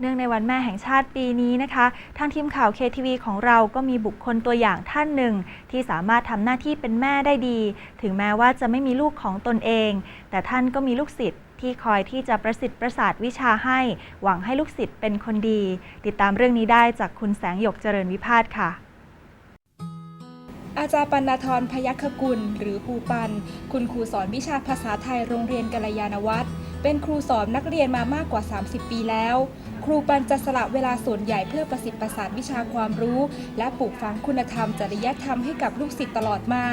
เนื่องในวันแม่แห่งชาติปีนี้นะคะ ทางทีมข่าว KTV ของเราก็มีบุคคลตัวอย่างท่านหนึ่ง ที่สามารถทำหน้าที่เป็นแม่ได้ดี ถึงแม้ว่าจะไม่มีลูกของตนเอง แต่ท่านก็มีลูกศิษย์ที่คอยที่จะประสิทธิ์ประสาทวิชาให้ หวังให้ลูกศิษย์เป็นคนดี ติดตามเรื่องนี้ได้จากคุณแสงหยกเจริญวิพาทค่ะอาจารย์ปณธรพยัคฆกุล หรือครูปัน คุณครูสอนวิชาภาษาไทยโรงเรียนกัลยาณวัฒน์ เป็นครูสอนนักเรียนมามากกว่า 30 ปีแล้ว ครูปันจะสละเวลาส่วนใหญ่เพื่อประสิทธิ์ประสาทวิชาความรู้ และปลูกฝังคุณธรรมจริยธรรมให้กับลูกศิษย์ตลอดมา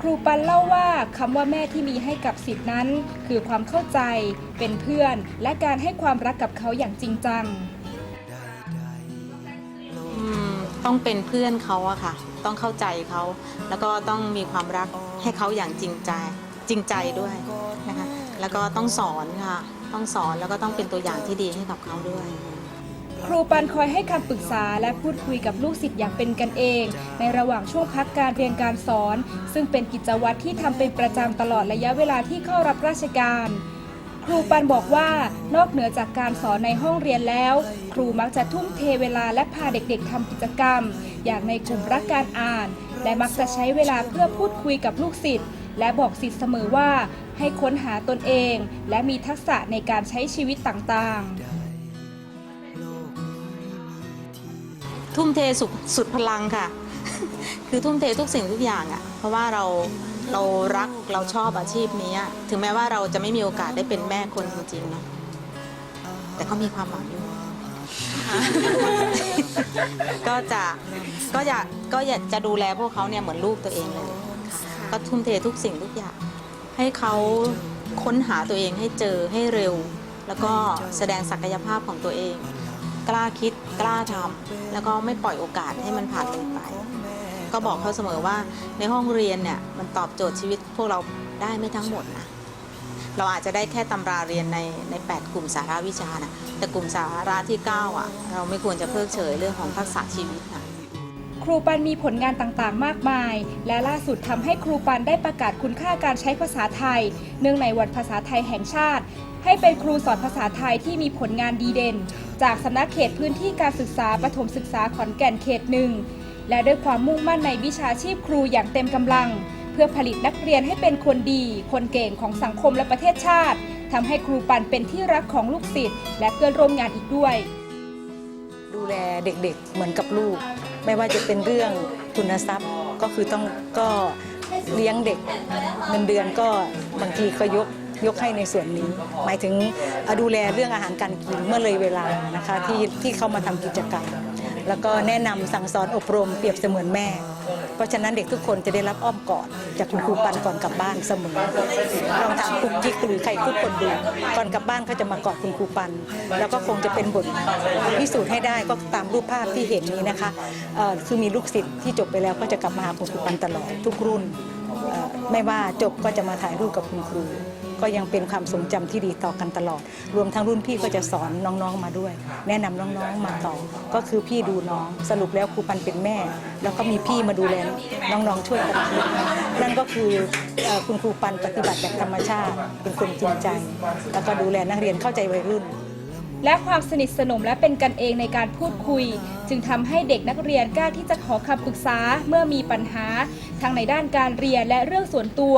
ครูปันเล่าว่าคำว่าแม่ที่มีให้กับศิษย์นั้น คือความเข้าใจ เป็นเพื่อน และการให้ความรักกับเขาอย่างจริงจังต้องเป็นเพื่อนเขาอะค่ะ ต้องเข้าใจเขา แล้วก็ต้องมีความรักให้เขาอย่างจริงใจจริงใจด้วยนะคะ แล้วก็ต้องสอนค่ะ ต้องสอนแล้วก็ต้องเป็นตัวอย่างที่ดีให้กับเขาด้วย ครูปันคอยให้คำปรึกษาและพูดคุยกับลูกศิษย์อย่างเป็นกันเอง ในระหว่างช่วงพักการเรียนการสอน ซึ่งเป็นกิจวัตรที่ทำเป็นประจำตลอดระยะเวลาที่เข้ารับราชการครูปันบอกว่านอกเหนือจากการสอนในห้องเรียนแล้ว ครูมักจะทุ่มเทเวลาและพาเด็กๆทำกิจกรรม อย่างในกลุ่มรักการอ่าน และมักจะใช้เวลาเพื่อพูดคุยกับลูกศิษย์ และบอกศิษย์เสมอว่าให้ค้นหาตนเอง และมีทักษะในการใช้ชีวิตต่างๆ ทุ่มเทสุดสุดพลังค่ะ คือทุ่มเททุกสิ่งทุกอย่างอะ่ะ เพราะว่าเราเรารักเราชอบอาชีพนี้ ถึงแม้ว่าเราจะไม่มีโอกาสได้เป็นแม่คนจริงๆเนาะแต่ก็มีความหวังอยู่ก็จะก็อยากก็อยากจะดูแลพวกเขาเนี่ยเหมือนลูกตัวเองเลย ก็ทุ่มเททุกสิ่งทุกอย่าง ให้เขาค้นหาตัวเองให้เจอให้เร็ว แล้วก็แสดงศักยภาพของตัวเอง กล้าคิดกล้าทำแล้วก็ไม่ปล่อยโอกาสให้มันผ่านเลยไป ก็บอกเขาเสมอว่าในห้องเรียนเนี่ยมันตอบโจทย์ชีวิตพวกเราได้ไม่ทั้งหมดนะเราอาจจะได้แค่ตำราเรียนในใน 8 กลุ่มสาระวิชานะแต่กลุ่มสาระที่ 9 อะ เราไม่ควรจะเพิกเฉยเรื่องของทักษะชีวิตนะ ครูปันมีผลงานต่างๆ มากมาย และล่าสุดทำให้ครูปันได้ประกาศคุณค่าการใช้ภาษาไทย เนื่องในวันภาษาไทยแห่งชาติ ให้เป็นครูสอนภาษาไทยที่มีผลงานดีเด่น จากสำนักเขตพื้นที่การศึกษาประถมศึกษาขอนแก่นเขตหนึ่งและด้วยความมุ่งมั่นในวิชาชีพครูอย่างเต็มกำลัง เพื่อผลิตนักเรียนให้เป็นคนดี คนเก่งของสังคมและประเทศชาติทำให้ครูปันเป็นที่รักของลูกศิษย์และเพื่อนร่วมงานอีกด้วย ดูแลเด็กๆ เหมือนกับลูก ไม่ว่าจะเป็นเรื่องทุนทรัพย์ก็คือต้องก็เลี้ยงเด็กเงินเดือนก็บางทีก็ยกยกให้ในส่วนนี้ หมายถึงดูแลเรื่องอาหารการกินเมื่อเลยเวลานะคะที่ที่เขามาทำกิจกรรม แล้วก็แนะนำสั่งสอนอบรมเปรียบเสมือนแม่ เพราะฉะนั้นเด็กทุกคนจะได้รับอ้อมกอดจากคุณครูปันก่อนกลับบ้านเสมอลองถามคุกกิ๊กหรือใครทุกคนดูก่อนกลับบ้านเขาจะมากอดคุณครูปัน แล้วก็คงจะเป็นบทพิสูจน์ให้ได้ก็ตามรูปภาพที่เห็นนี้นะคะคือมีลูกศิษย์ที่จบไปแล้วก็จะกลับมาหาคุณครูปันตลอดทุกรุ่น ไม่ว่าจบก็จะมาถ่ายรูปกับคุณครู ก็ยังเป็นความทรงจำที่ดีต่อกันตลอด รวมทั้งรุ่นพี่ก็จะสอนน้องๆมาด้วย แนะนำน้องๆมาต่อ ก็คือพี่ดูน้องสรุปแล้วครูปันเป็นแม่ แล้วก็มีพี่มาดูแลน้องๆช่วยกันคิดนั่นก็คือเอ่อคุณครูปันปฏิบัติแบบธรรมชาติ เป็นคนจริงใจ แล้วก็ดูแลนักเรียนเข้าใจวัยรุ่นและความสนิทสนมและเป็นกันเองในการพูดคุย จึงทำให้เด็กนักเรียนกล้าที่จะขอคำปรึกษาเมื่อมีปัญหา ทั้งในด้านการเรียนและเรื่องส่วนตัว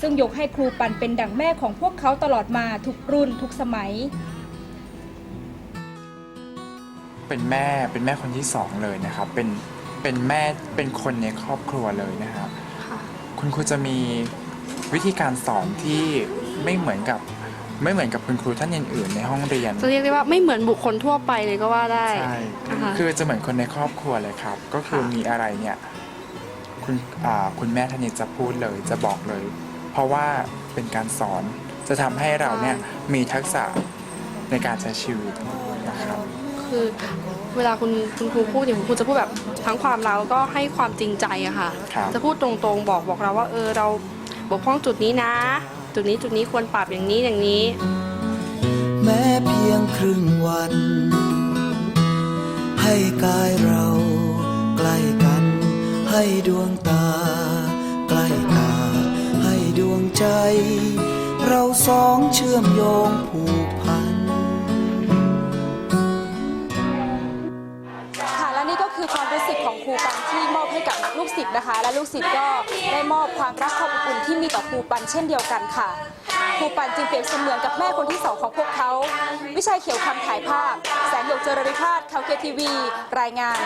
ซึ่งยกให้ครูปันเป็นดั่งแม่ของพวกเขาตลอดมาทุกรุ่นทุกสมัย เป็นแม่เป็นแม่คนที่สองเลยนะครับเป็นเป็นแม่เป็นคนในครอบครัวเลยนะครับคุณครูจะมีวิธีการสอนที่ไม่เหมือนกับไม่เหมือนกับคุณครูท่านอื่นๆในห้องเรียนจะเรียกได้ว่าไม่เหมือนบุคคลทั่วไปเลยก็ว่าได้ใช่นะคะคือจะเหมือนคนในครอบครัวเลยครับ ก็คือค่ะมีอะไรเนี่ยคุณอ่าคุณแม่ท่านนี้จะพูดเลยจะบอกเลย เพราะว่าเป็นการสอนจะทำให้เราเนี่ยมีทักษะในการใช้ชีวิตนะครับ คือเวลาคุณคุณครูพูดเนี่ยคุณครูจะพูดแบบทั้งความรักแล้วก็ให้ความจริงใจอะค่ะ ครับ จะพูดตรงๆบอกบอกเราว่าเออเราบกพร่องจุดนี้นะ จุดนี้จุดนี้ควรปรับอย่างนี้อย่างนี้ แม้เพียงครึ่งวัน ให้กายเราใกล้กัน ให้ดวง ใจ เราสองเชื่อมโยงผูกพัน ค่ะและนี่ก็คือความรู้สึกของครูปันที่มอบให้กับลูกศิษย์นะคะ และลูกศิษย์ก็ได้มอบความรักความอบอุ่นที่มีต่อครูปันเช่นเดียวกันค่ะครูปันจึงเปรียบเสมือนกับแม่คนที่สองของพวกเขา วิชัยเขียวคำถ่ายภาพ แสงหยกเจริญริพาทเขาเคทีวี รายงาน